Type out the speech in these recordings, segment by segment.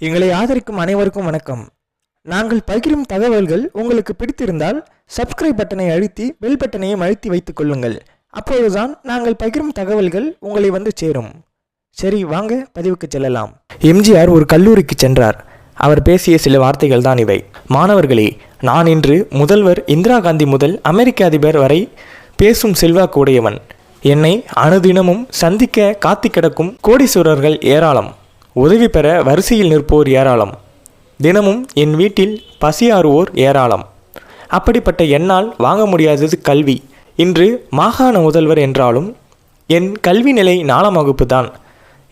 எங்களை ஆதரிக்கும் அனைவருக்கும் வணக்கம். நாங்கள் பகிரும் தகவல்கள் உங்களுக்கு பிடித்திருந்தால் சப்ஸ்கிரைப் பட்டனை அழுத்தி பெல் பட்டனையும் அழுத்தி வைத்துக் கொள்ளுங்கள். அப்பொழுதுதான் நாங்கள் பகிரும் தகவல்கள் உங்களை வந்து சேரும். சரி வாங்க பதிவுக்கு செல்லலாம். எம்ஜிஆர் ஒரு கல்லூரிக்கு சென்றார். அவர் பேசிய சில வார்த்தைகள் தான் இவை. மாணவர்களே நான் இன்று முதல்வர் இந்திரா காந்தி முதல் அமெரிக்க அதிபர் வரை பேசும் செல்வாக்கு உடையவன். என்னை அனுதினமும் சந்திக்க காத்து கிடக்கும் கோடீஸ்வரர்கள் ஏராளம். உதவி பெற வரிசையில் நிற்போர் ஏராளம். தினமும் என் வீட்டில் பசியாறுவோர் ஏராளம். அப்படிப்பட்ட என்னால் வாங்க முடியாதது கல்வி. இன்று மாகாண முதல்வர் என்றாலும் என் கல்வி நிலை நாலாம் வகுப்பு தான்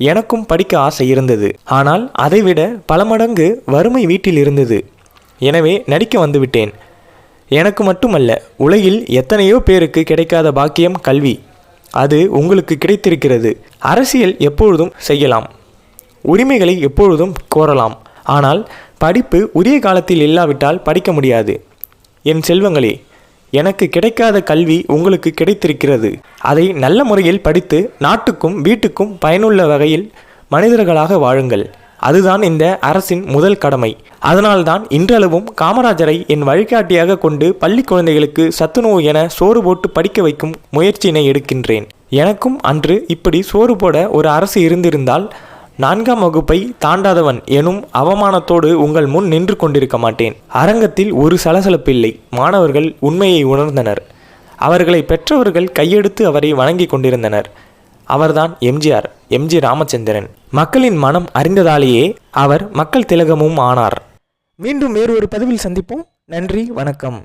எனக்கும் படிக்க ஆசை இருந்தது. ஆனால் அதைவிட பல மடங்கு வறுமை வீட்டில் இருந்தது. எனவே நடிக்க வந்துவிட்டேன். எனக்கு மட்டுமல்ல உலகில் எத்தனையோ பேருக்கு கிடைக்காத பாக்கியம் கல்வி. அது உங்களுக்கு கிடைத்திருக்கிறது. அரசியல் எப்பொழுதும் செய்யலாம். உரிமைகளை எப்பொழுதும் கோரலாம். ஆனால் படிப்பு உரிய காலத்தில் இல்லாவிட்டால் படிக்க முடியாது. என் செல்வங்களே எனக்கு கிடைக்காத கல்வி உங்களுக்கு கிடைத்திருக்கிறது. அதை நல்ல முறையில் படித்து நாட்டுக்கும் வீட்டுக்கும் பயனுள்ள வகையில் மனிதர்களாக வாழுங்கள். அதுதான் இந்த அரசின் முதல் கடமை. அதனால்தான் இன்றளவும் காமராஜரை என் வழிகாட்டியாக கொண்டு பள்ளி குழந்தைகளுக்கு சத்துணவு என சோறு போட்டு படிக்க வைக்கும் முயற்சியினை எடுக்கின்றேன். எனக்கும் அன்று இப்படி சோறு போட ஒரு அரசு இருந்திருந்தால் நான்காம் வகுப்பை தாண்டாதவன் எனும் அவமானத்தோடு உங்கள் முன் நின்று கொண்டிருக்க மாட்டேன். அரங்கத்தில் ஒரு சலசலப்பில்லை. மாணவர்கள் உண்மையை உணர்ந்தனர். அவர்களை பெற்றவர்கள் கையெடுத்து அவரை வணங்கி கொண்டிருந்தனர். அவர்தான் எம்ஜிஆர் எம்ஜி ராமச்சந்திரன். மக்களின் மனம் அறிந்ததாலேயே அவர் மக்கள் திலகமும் ஆனார். மீண்டும் வேறு ஒரு பதிவில் சந்திப்போம். நன்றி வணக்கம்.